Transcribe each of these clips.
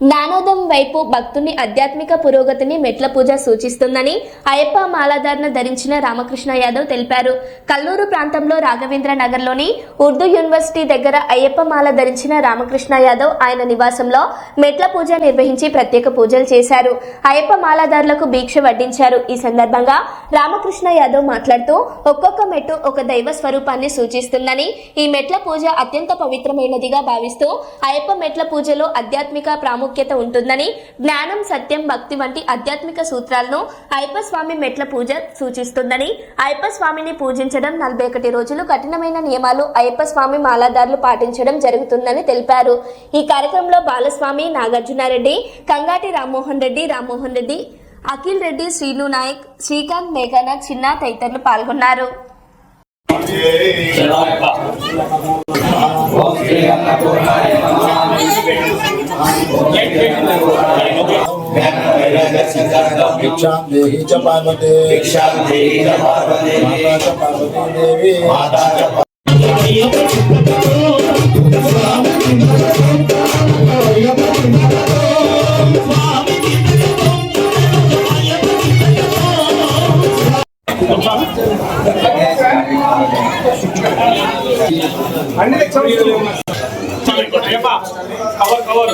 జ్ఞానోదం వైపు భక్తుని ఆధ్యాత్మిక పురోగతిని మెట్ల పూజ సూచిస్తుందని అయ్యప్ప మాలాధారణ ధరించిన రామకృష్ణ యాదవ్ తెలిపారు. కల్లూరు ప్రాంతంలో రాఘవేంద్ర నగర్లోని ఉర్దూ యూనివర్సిటీ దగ్గర అయ్యప్ప మాల ధరించిన రామకృష్ణ యాదవ్ ఆయన నివాసంలో మెట్ల పూజ నిర్వహించి ప్రత్యేక పూజలు చేశారు. అయ్యప్ప మాలాధారులకు దీక్ష వడ్డించారు. ఈ సందర్భంగా రామకృష్ణ యాదవ్ మాట్లాడుతూ ఒక్కొక్క మెట్టు ఒక దైవ స్వరూపాన్ని సూచిస్తుందని ఈ మెట్ల పూజ అత్యంత పవిత్రమైనదిగా భావిస్తూ అయ్యప్ప మెట్ల పూజలో ఆధ్యాత్మిక ప్రాముఖ్యత ఉంటుందని జ్ఞానం సత్యం భక్తి వంటి ఆధ్యాత్మిక సూత్రాలను అయ్యప్ప స్వామి మెట్ల పూజ సూచిస్తుందని అయ్యప్ప స్వామిని పూజించడం నలభై ఒకటి రోజులు కఠినమైన నియమాలు అయ్యప్ప స్వామి మాలాదారులు పాటించడం జరుగుతుందని తెలిపారు. ఈ కార్యక్రమంలో బాలస్వామి నాగార్జునారెడ్డి కంగాటి రామ్మోహన్ రెడ్డి రామ్మోహన్ రెడ్డి అఖిల్ రెడ్డి శ్రీను నాయక్ శ్రీకాంత్ మేఘన చిన్న తదితరులు పాల్గొన్నారు. भिक्षां देहि च पार्वते भिक्षां देहि च पार्वती माता च पार्वती देवी माता च కవర్ కవర్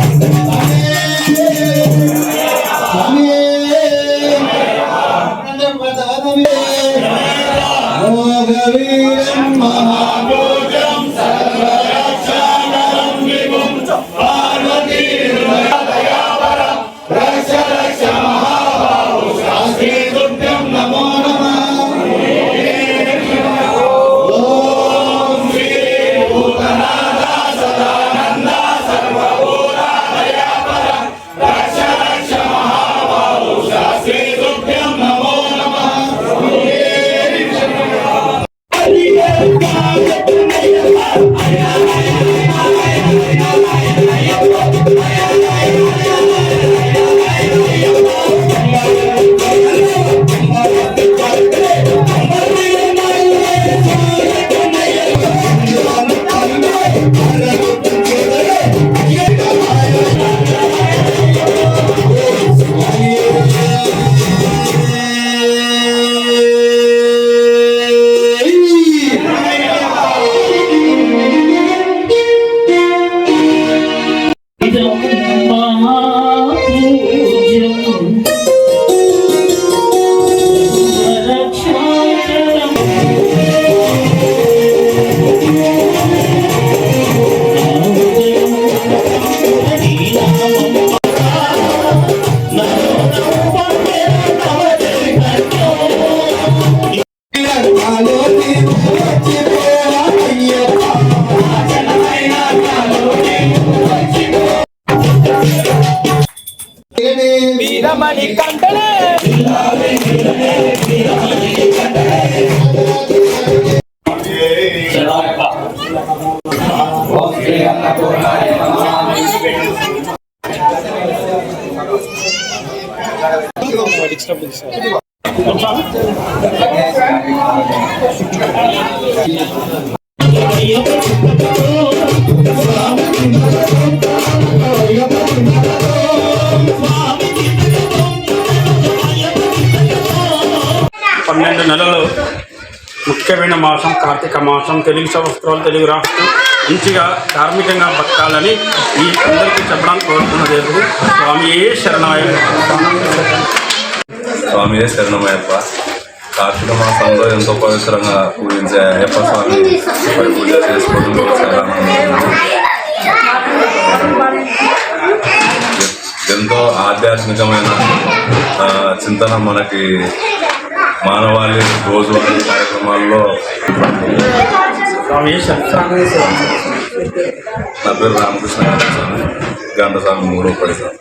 महावीर महावीर महावीर వీరమణి కంటలే. పన్నెండు నెలలో ముఖ్యమైన మాసం కార్తీక మాసం తెలుగు సంవత్సరాలు తెలుగు రాష్ట్రం మంచిగా ధార్మికంగా బతకాలని ఈ అందరికీ చెప్పడానికి కోరుకున్న దేవుడు స్వామి ఏ శరణాయ స్వామి శరణమయ్యప్ప కార్తీక మాసంలో ఎంతో పవిత్రంగా పూజించే అయ్యప్ప స్వామి పూజ చేసుకోవడం చాలా ఎంతో ఆధ్యాత్మికమైన చింతన మనకి మానవాళి రోజువారీ కార్యక్రమాల్లో నా పేరు రామకృష్ణ గంటస్వామి మూడో పడి సార్